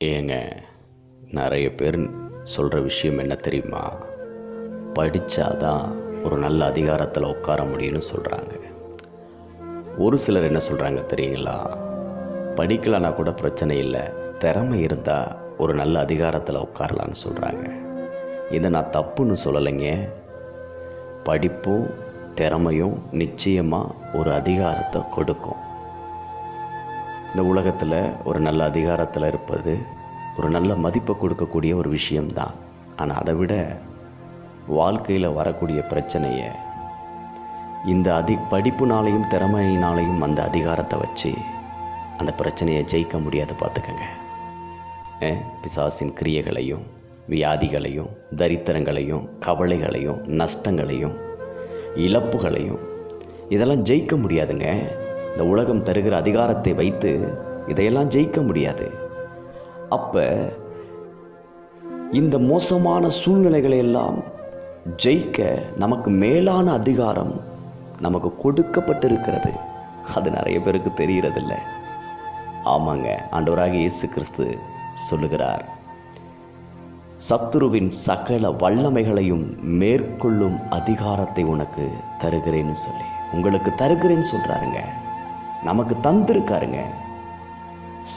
ஏங்க நிறைய பேர் சொல்கிற விஷயம் என்ன தெரியுமா? படித்தாதான் ஒரு நல்ல அதிகாரத்தில் உட்கார முடியும்னு சொல்கிறாங்க ஒரு சிலர் என்ன சொல்கிறாங்க தெரியுங்களா? படிக்கலைன்னா கூட பிரச்சனை இல்லை திறமை இருந்தால் ஒரு நல்ல அதிகாரத்தில் உட்காரலான்னு சொல்கிறாங்க இதை நான் தப்புன்னு சொல்லலைங்க. படிப்பும் திறமையும் நிச்சயமாக ஒரு அதிகாரத்தை கொடுக்கும். இந்த உலகத்தில் ஒரு நல்ல அதிகாரத்தில் இருப்பது ஒரு நல்ல மதிப்பை கொடுக்கக்கூடிய ஒரு விஷயம்தான். ஆனால் அதை விட வாழ்க்கையில் வரக்கூடிய பிரச்சனையை இந்த அதி படிப்புனாலையும் திறமையினாலையும் அந்த அதிகாரத்தை வச்சு அந்த பிரச்சனையை ஜெயிக்க முடியாது பார்த்துக்கங்க. பிசாசின் கிரியைகளையும் வியாதிகளையும் தரித்திரங்களையும் கவலைகளையும் நஷ்டங்களையும் இழப்புகளையும் இதெல்லாம் ஜெயிக்க முடியாதுங்க. இந்த உலகம் தருகிற அதிகாரத்தை வைத்து இதையெல்லாம் ஜெயிக்க முடியாது. அப்போ இந்த மோசமான சூழ்நிலைகளை எல்லாம் ஜெயிக்க நமக்கு மேலான அதிகாரம் நமக்கு கொடுக்கப்பட்டிருக்கிறது. அது நிறைய பேருக்கு தெரியறதில்ல ஆமாங்க ஆண்டவராக இயேசு கிறிஸ்து சொல்லுகிறார். சத்துருவின் சகல வல்லமைகளையும் மேற்கொள்ளும் அதிகாரத்தை உனக்கு தருகிறேன்னு சொல்லி. உங்களுக்கு தருகிறேன்னு சொல்கிறாருங்க நமக்கு தந்திருக்காருங்க.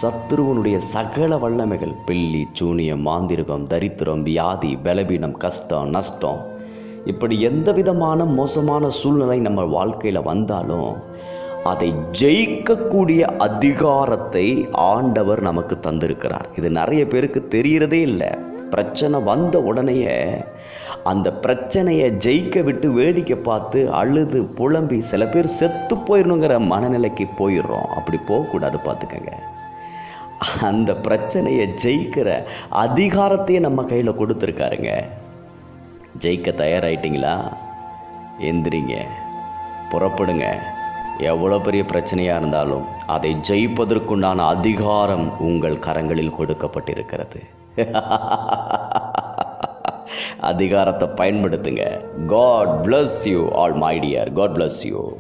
சத்துருவனுடைய சகல வல்லமைகள் பில்லி சூனியம் மாந்திரகம் தரித்திரம் வியாதி பலவீனம் கஷ்டம் நஷ்டம் இப்படி எந்த விதமான மோசமான சூழ்நிலை நம்ம வாழ்க்கையில் வந்தாலும் அதை ஜெயிக்கக்கூடிய அதிகாரத்தை ஆண்டவர் நமக்கு தந்திருக்கிறார். இது நிறைய பேருக்கு தெரிகிறதே இல்லை. பிரச்சனை வந்த உடனேயே அந்த பிரச்சனையை ஜெயிக்க விட்டு வேடிக்கை பார்த்து அழுது புலம்பி சில பேர் செத்து போயிடணுங்கிற மனநிலைக்கு போயிடுறோம். அப்படி போகக்கூடாது பார்த்துக்கங்க. அந்த பிரச்சனையை ஜெயிக்கிற அதிகாரத்தையே நம்ம கையில் கொடுத்துருக்காருங்க. ஜெயிக்க தயாராகிட்டிங்களா எந்திரிங்க. புறப்படுங்க. எவ்வளோ பெரிய பிரச்சனையாக இருந்தாலும் அதை ஜெயிப்பதற்குண்டான அதிகாரம் உங்கள் கரங்களில் கொடுக்கப்பட்டிருக்கிறது. அதிகாரத்தை பயன்படுத்துங்க. God bless you all my dear God bless you